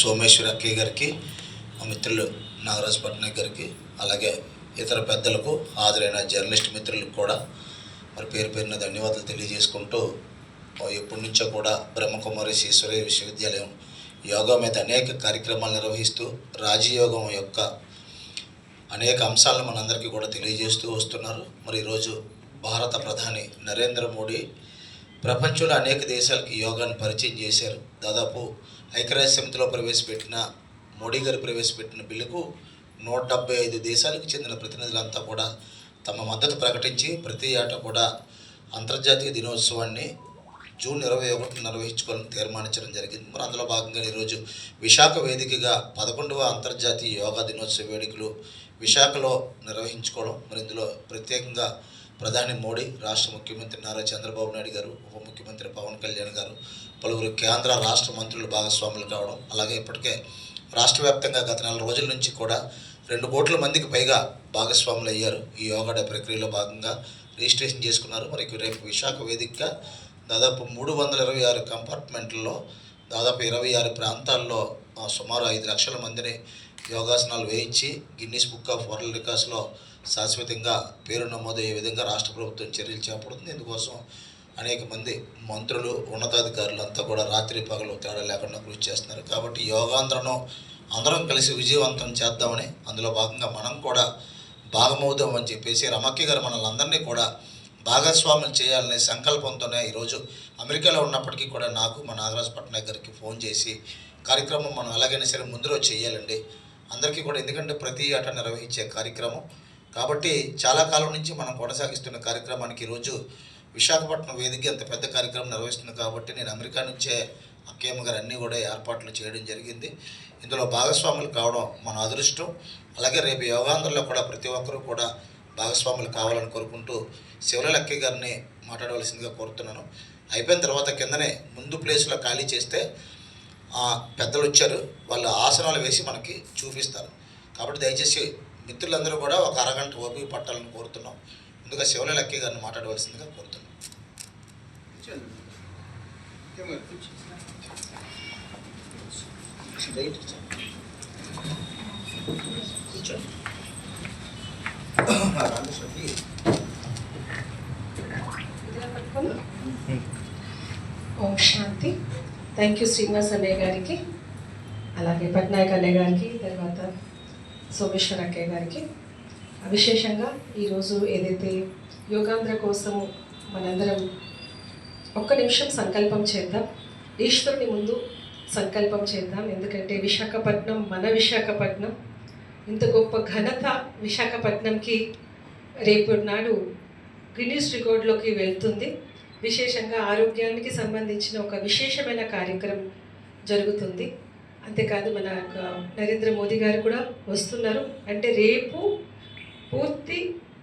సోమేశ్వర అక్కయ్య గారికి మా మిత్రులు నాగరాజ్ పట్నాయక్ గారికి అలాగే ఇతర పెద్దలకు హాజరైన జర్నలిస్ట్ మిత్రులకు కూడా మరి పేరు పేరున ధన్యవాదాలు తెలియజేసుకుంటూ ఎప్పటి నుంచో కూడా బ్రహ్మకుమారి ఈశ్వరయ్య విశ్వవిద్యాలయం యోగా మీద అనేక కార్యక్రమాలు నిర్వహిస్తూ రాజయోగం యొక్క అనేక అంశాలను మనందరికీ కూడా తెలియజేస్తూ వస్తున్నారు. మరి ఈరోజు భారత ప్రధాని నరేంద్ర మోడీ ప్రపంచంలో అనేక దేశాలకి యోగాను పరిచయం చేశారు. దాదాపు ఐక్యరాజ్య సమితిలో ప్రవేశపెట్టిన మోడీ గారు ప్రవేశపెట్టిన బిల్లుకు నూట డెబ్బై ఐదు దేశాలకు చెందిన ప్రతినిధులంతా కూడా తమ మద్దతు ప్రకటించి ప్రతి ఏటా కూడా అంతర్జాతీయ దినోత్సవాన్ని జూన్ ఇరవై ఒకటి నిర్వహించుకోవాలని తీర్మానించడం జరిగింది. మరి అందులో భాగంగా ఈరోజు విశాఖ వేదికగా పదకొండవ అంతర్జాతీయ యోగా దినోత్సవ వేడుకలు విశాఖలో నిర్వహించుకోవడం మరి ఇందులో ప్రత్యేకంగా ప్రధాని మోడీ రాష్ట్ర ముఖ్యమంత్రి నారా చంద్రబాబు నాయుడు గారు ఉప ముఖ్యమంత్రి పవన్ కళ్యాణ్ గారు పలువురు కేంద్ర రాష్ట్ర మంత్రులు భాగస్వాములు కావడం అలాగే ఇప్పటికే రాష్ట్ర వ్యాప్తంగా గత నెల రోజుల నుంచి కూడా రెండు కోట్ల మందికి పైగా భాగస్వాములు అయ్యారు. ఈ యోగా డే ప్రక్రియలో భాగంగా రిజిస్ట్రేషన్ చేసుకున్నారు. మరి రేపు విశాఖ వేదికగా దాదాపు మూడు వందల ఇరవై ఆరు కంపార్ట్మెంట్లలో దాదాపు ఇరవై ఆరు ప్రాంతాల్లో సుమారు ఐదు లక్షల మందిని యోగాసనాలు వేయించి గిన్నీస్ బుక్ ఆఫ్ వరల్డ్ రికార్డ్స్లో శాశ్వతంగా పేరు నమోదయ్యే విధంగా రాష్ట్ర ప్రభుత్వం చర్యలు చేపడుతుంది. ఇందుకోసం అనేక మంది మంత్రులు ఉన్నతాధికారులు అంతా కూడా రాత్రి పగలు తేడా లేకుండా కృషి చేస్తున్నారు. కాబట్టి యోగాంధ్రను అందరం కలిసి విజయవంతం చేద్దామని అందులో భాగంగా మనం కూడా భాగమవుదాం అని చెప్పేసి రమక్య గారు మనల్ని అందరినీ కూడా భాగస్వాములు చేయాలనే సంకల్పంతోనే ఈరోజు అమెరికాలో ఉన్నప్పటికీ కూడా నాకు మా నాగరాజ్ పట్నాయక్ గారికి ఫోన్ చేసి కార్యక్రమం మనం ఎలాగైనా సరే ముందులో చేయాలండి. అందరికీ కూడా ఎందుకంటే ప్రతి ఆట నిర్వహించే కార్యక్రమం. కాబట్టి చాలా కాలం నుంచి మనం కొనసాగిస్తున్న కార్యక్రమానికి ఈరోజు విశాఖపట్నం వేదిక అంత పెద్ద కార్యక్రమం నిర్వహిస్తుంది కాబట్టి నేను అమెరికా నుంచే అక్కయ్యమ్మ గారు అన్నీ కూడా ఏర్పాట్లు చేయడం జరిగింది. ఇందులో భాగస్వాములు కావడం మన అదృష్టం. అలాగే రేపు యోగాంధ్రలో కూడా ప్రతి ఒక్కరూ కూడా భాగస్వాములు కావాలని కోరుకుంటూ శివల అక్కయ్య గారిని మాట్లాడవలసిందిగా కోరుతున్నాను. అయిపోయిన తర్వాత కిందనే ముందు ప్లేస్లో ఖాళీ చేస్తే పెద్దలు వచ్చారు. వాళ్ళ ఆసనాలు వేసి మనకి చూపిస్తారు. కాబట్టి దయచేసి మిత్రులందరూ కూడా ఒక అరగంట ఓపిక పట్టాలని కోరుతున్నాం. ముందుగా శివల లక్కి గారిని మాట్లాడవలసిందిగా కోరుతున్నాం. కూర్చోండి. థ్యాంక్ యూ శ్రీనివాస్ అన్నయ్య గారికి అలాగే పట్నాయక్ అన్నయ్య గారికి తర్వాత సోమేశ్వర్ అక్కయ్య గారికి. విశేషంగా ఈరోజు ఏదైతే యోగాంధ్ర కోసం మనందరం ఒక్క నిమిషం సంకల్పం చేద్దాం. ఈశ్వరుని ముందు సంకల్పం చేద్దాం. ఎందుకంటే విశాఖపట్నం మన విశాఖపట్నం. ఇంత గొప్ప ఘనత విశాఖపట్నంకి రేపు నాడు గిన్నీస్ రికార్డులోకి వెళ్తుంది. విశేషంగా ఆరోగ్యానికి సంబంధించిన ఒక విశేషమైన కార్యక్రమం జరుగుతుంది. అంతేకాదు మన యొక్క నరేంద్ర మోదీ గారు కూడా వస్తున్నారు. అంటే రేపు పూర్తి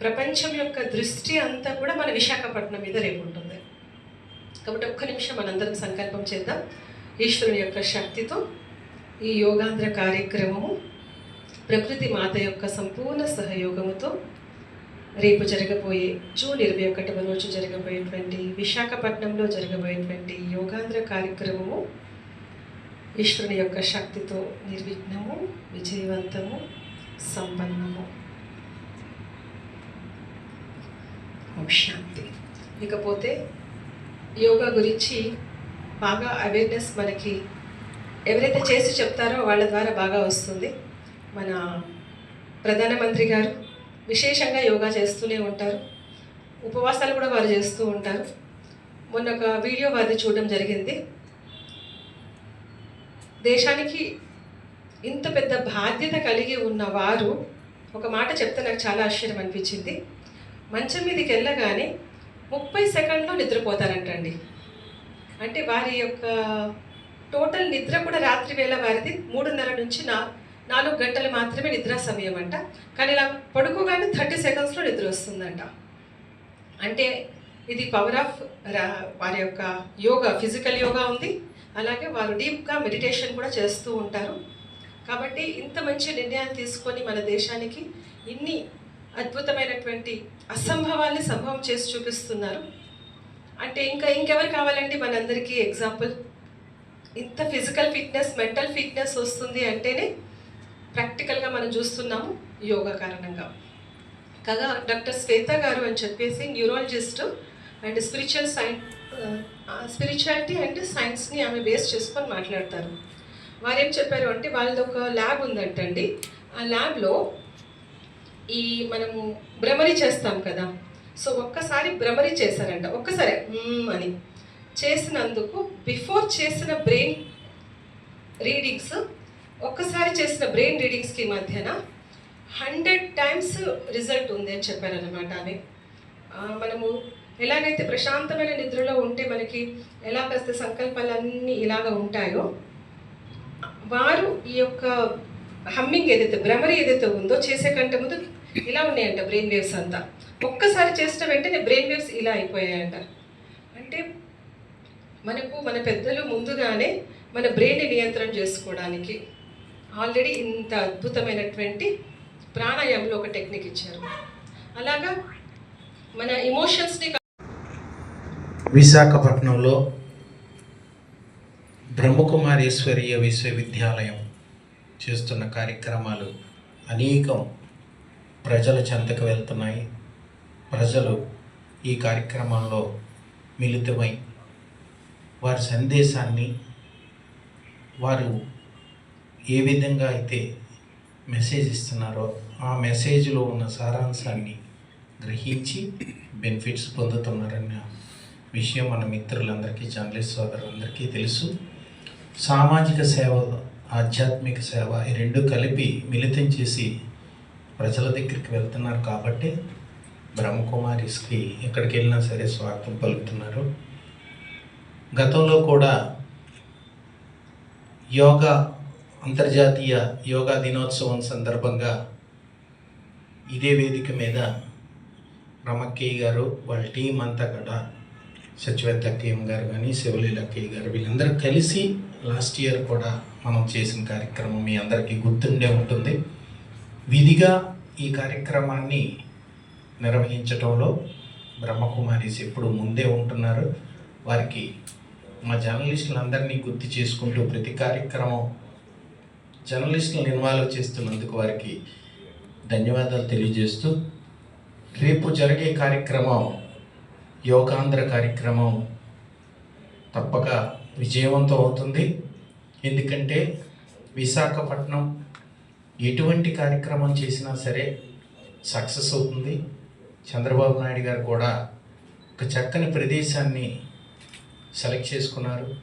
ప్రపంచం యొక్క దృష్టి అంతా కూడా మన విశాఖపట్నం మీద రేపు ఉంటుంది. కాబట్టి ఒక్క నిమిషం మనందరం సంకల్పం చేద్దాం. ఈశ్వరుని యొక్క శక్తితో ఈ యోగాంధ్ర కార్యక్రమము ప్రకృతి మాత యొక్క సంపూర్ణ సహయోగముతో రేపు జరగబోయే జూన్ ఇరవై ఒకటవ రోజు జరగబోయేటువంటి విశాఖపట్నంలో జరగబోయేటువంటి యోగాంధ్ర కార్యక్రమము ఈశ్వరుని యొక్క శక్తితో నిర్విఘ్నము విజయవంతము సంపన్నము. శాంతి. ఇకపోతే యోగా గురించి బాగా అవేర్నెస్ మనకి ఎవరైతే చేసి చెప్తారో వాళ్ళ ద్వారా బాగా వస్తుంది. మన ప్రధానమంత్రి గారు విశేషంగా యోగా చేస్తూనే ఉంటారు. ఉపవాసాలు కూడా వారు చేస్తూ ఉంటారు. మొన్న ఒక వీడియో వారిది చూడడం జరిగింది. దేశానికి ఇంత పెద్ద బాధ్యత కలిగి ఉన్న వారు ఒక మాట చెప్తే నాకు చాలా ఆశ్చర్యం అనిపించింది. మంచం మీదకి వెళ్ళగానే ముప్పై సెకండ్లో నిద్రపోతారంటండి. అంటే వారి యొక్క టోటల్ నిద్ర కూడా రాత్రి వేళ వారిది మూడున్నర నుంచి నా నాలుగు గంటలు మాత్రమే నిద్ర సమయం అంట కానీ ఇలా పడుకోగానే థర్టీ సెకండ్స్లో నిద్ర వస్తుందంట. అంటే ఇది పవర్ ఆఫ్ వారి యొక్క యోగా ఫిజికల్ యోగా ఉంది. అలాగే వారు డీప్గా మెడిటేషన్ కూడా చేస్తూ ఉంటారు. కాబట్టి ఇంత మంచి నిర్ణయాన్ని తీసుకొని మన దేశానికి ఇన్ని అద్భుతమైనటువంటి అసంభవాల్ని సంభవం చేసి చూపిస్తున్నారు. అంటే ఇంకా ఇంకెవరు కావాలండి మనందరికీ? ఎగ్జాంపుల్ ఇంత ఫిజికల్ ఫిట్నెస్ మెంటల్ ఫిట్నెస్ వస్తుంది అంటేనే ప్రాక్టికల్గా మనం చూస్తున్నాము యోగా కారణంగా. కాగా డాక్టర్ శ్వేత గారు అని చెప్పేసి neurologist and spiritual science spirituality and సైన్స్ని ఆమె బేస్ చేసుకొని మాట్లాడతారు. వారు ఏం చెప్పారు అంటే వాళ్ళది ఒక ల్యాబ్ ఉందంటండి. ఆ ల్యాబ్లో ఈ మనము భ్రమరి చేస్తాం కదా. సో ఒక్కసారి భ్రమరి చేశారంట. ఒక్కసారి అని. చేసినందుకు బిఫోర్ చేసిన బ్రెయిన్ రీడింగ్స్ ఒక్కసారి చేసిన బ్రెయిన్ రీడింగ్స్కి మధ్యన హండ్రెడ్ టైమ్స్ రిజల్ట్ ఉంది అని చెప్పారనమాట అని మనము ఎలాగైతే ప్రశాంతమైన నిద్రలో ఉంటే మనకి ఎలా కాస్త సంకల్పాలన్నీ ఇలాగ ఉంటాయో వారు ఈ యొక్క హమ్మింగ్ ఏదైతే భ్రమరి ఏదైతే ఉందో చేసే కంటే ముందు ఇలా ఉన్నాయంట బ్రెయిన్ వేవ్స్ అంతా. ఒక్కసారి చేసిన వెంటనే బ్రెయిన్ వేవ్స్ ఇలా అయిపోయాయంట. అంటే మనకు మన పెద్దలు ముందుగానే మన బ్రెయిన్ని నియంత్రణ చేసుకోవడానికి ఆల్రెడీ ఇంత అద్భుతమైనటువంటి ప్రాణాయామంలో ఒక టెక్నిక్ ఇచ్చారు. అలాగా మన ఎమోషన్స్ని విశాఖపట్నంలో బ్రహ్మకుమారేశ్వరీయ విశ్వవిద్యాలయం చేస్తున్న కార్యక్రమాలు అనేకం ప్రజల చెంతకు వెళ్తున్నాయి. ప్రజలు ఈ కార్యక్రమంలో మిళితమై వారి సందేశాన్ని వారు ఏ విధంగా అయితే మెసేజ్ ఇస్తున్నారో ఆ మెసేజ్లో ఉన్న సారాంశాన్ని గ్రహించి బెనిఫిట్స్ పొందుతున్నారన్న విషయం మన మిత్రులందరికీ జర్నలిస్ట్ సోదరులందరికీ తెలుసు. సామాజిక సేవ ఆధ్యాత్మిక సేవ ఈ రెండు కలిపి మిళితం చేసి ప్రజల దగ్గరికి వెళ్తున్నారు కాబట్టి బ్రహ్మకుమారిస్కి ఎక్కడికి వెళ్ళినా సరే స్వాగతం పలుకుతున్నారు. గతంలో కూడా యోగా అంతర్జాతీయ యోగా దినోత్సవం సందర్భంగా ఇదే వేదిక మీద రమక్కయ్య గారు వాళ్ళ టీం అంతా కూడా సచివేత్ అక్కయ్య గారు కానీ శివలీల అక్కయ్య గారు వీళ్ళందరూ కలిసి లాస్ట్ ఇయర్ కూడా మనం చేసిన కార్యక్రమం మీ అందరికీ గుర్తుండే ఉంటుంది. విధిగా ఈ కార్యక్రమాన్ని నిర్వహించడంలో బ్రహ్మకుమారీస్ ఎప్పుడు ముందే ఉంటున్నారు. వారికి మా జర్నలిస్టులందరినీ గుర్తు చేసుకుంటూ ప్రతి కార్యక్రమం జర్నలిస్టులను ఇన్వాల్వ్ చేస్తున్నందుకు వారికి ధన్యవాదాలు తెలియజేస్తూ రేపు జరిగే కార్యక్రమం యోగాంధ్ర కార్యక్రమం తప్పక విజయవంతం అవుతుంది. ఎందుకంటే విశాఖపట్నం ఎటువంటి కార్యక్రమం చేసినా సరే సక్సెస్ అవుతుంది. చంద్రబాబు నాయుడు గారు కూడా ఒక చక్కని ప్రదేశాన్ని సెలెక్ట్ చేసుకున్నారు.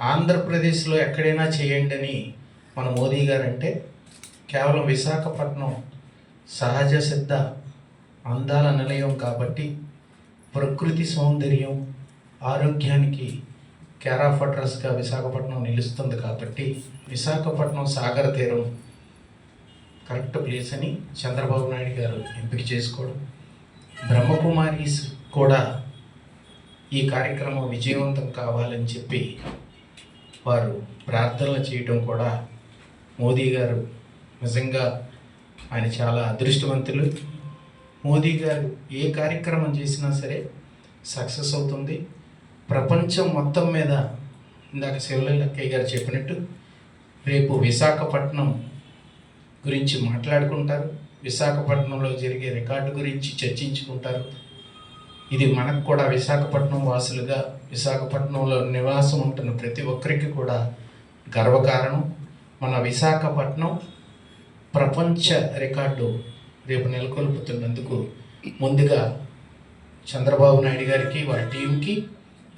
ఆంధ్రప్రదేశ్లో ఎక్కడైనా చేయండి అని మన మోదీ గారు అంటే కేవలం విశాఖపట్నం సహజ సిద్ధ అందాల నిలయం కాబట్టి ప్రకృతి సౌందర్యం ఆరోగ్యానికి కేర్ అడ్రస్గా విశాఖపట్నం నిలుస్తుంది కాబట్టి విశాఖపట్నం సాగర తీరం కరెక్ట్ ప్లేస్ అని చంద్రబాబు నాయుడు గారు ఎంపిక చేసుకోవడం. బ్రహ్మకుమారీస్ కూడా ఈ కార్యక్రమం విజయవంతం కావాలని చెప్పి వారు ప్రార్థనలు చేయడం కూడా మోదీ గారు నిజంగా ఆయన చాలా అదృష్టవంతులు. మోదీ గారు ఏ కార్యక్రమం చేసినా సరే సక్సెస్ అవుతుంది. ప్రపంచం మొత్తం మీద ఇందాక శివలక్కయ్య గారు చెప్పినట్టు రేపు విశాఖపట్నం గురించి మాట్లాడుకుంటారు. విశాఖపట్నంలో జరిగే రికార్డు గురించి చర్చించుకుంటారు. ఇది మనకు కూడా విశాఖపట్నం వాసులుగా విశాఖపట్నంలో నివాసం ఉంటున్న ప్రతి ఒక్కరికి కూడా గర్వకారణం. మన విశాఖపట్నం ప్రపంచ రికార్డు రేపు నెలకొల్పుతున్నందుకు ముందుగా చంద్రబాబు నాయుడు గారికి వాళ్ళ టీంకి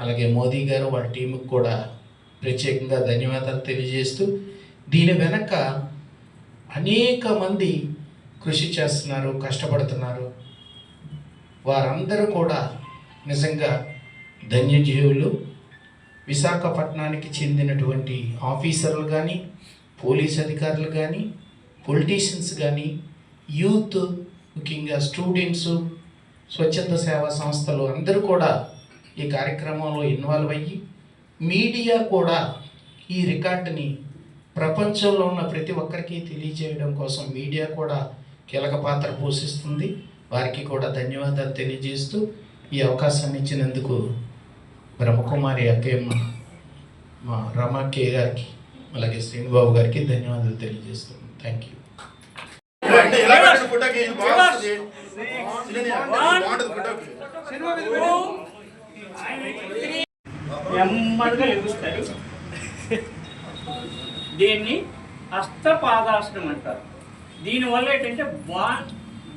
అలాగే మోదీ గారు వాళ్ళ టీంకి కూడా ప్రత్యేకంగా ధన్యవాదాలు తెలియజేస్తూ దీని వెనక అనేక మంది కృషి చేస్తున్నారు కష్టపడుతున్నారు. వారందరూ కూడా నిజంగా ధన్యజీవులు. విశాఖపట్నానికి చెందినటువంటి ఆఫీసర్లు కానీ పోలీస్ అధికారులు కానీ పొలిటీషియన్స్ కానీ యూత్ ముఖ్యంగా స్టూడెంట్స్ స్వచ్ఛంద సేవా సంస్థలు అందరూ కూడా ఈ కార్యక్రమంలో ఇన్వాల్వ్ అయ్యి మీడియా కూడా ఈ రికార్డుని ప్రపంచంలో ఉన్న ప్రతి ఒక్కరికి తెలియజేయడం కోసం మీడియా కూడా కీలక పాత్ర పోషిస్తుంది. వారికి కూడా ధన్యవాదాలు తెలియజేస్తూ ఈ అవకాశాన్ని ఇచ్చినందుకు బ్రహ్మకుమారి అక్కయ్యమ్మ మా రమాకే గారికి అలాగే శ్రీనుబాబు గారికి ధన్యవాదాలు తెలియజేస్తున్నాను థ్యాంక్ యూ. నెమ్మదిగా లెగుస్తారు దీన్ని హస్తపాదాసనం అంటారు. దీనివల్ల ఏంటంటే బా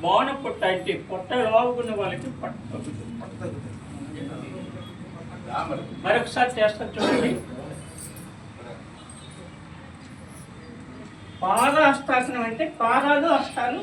బాణ పొట్ట అంటే పొట్ట లోపుకున్న వాళ్ళకి పొట్ట. మరొకసారి చేస్తారు చూడండి. పాద అష్టాసనం అంటే పాదాలు అష్టాలు.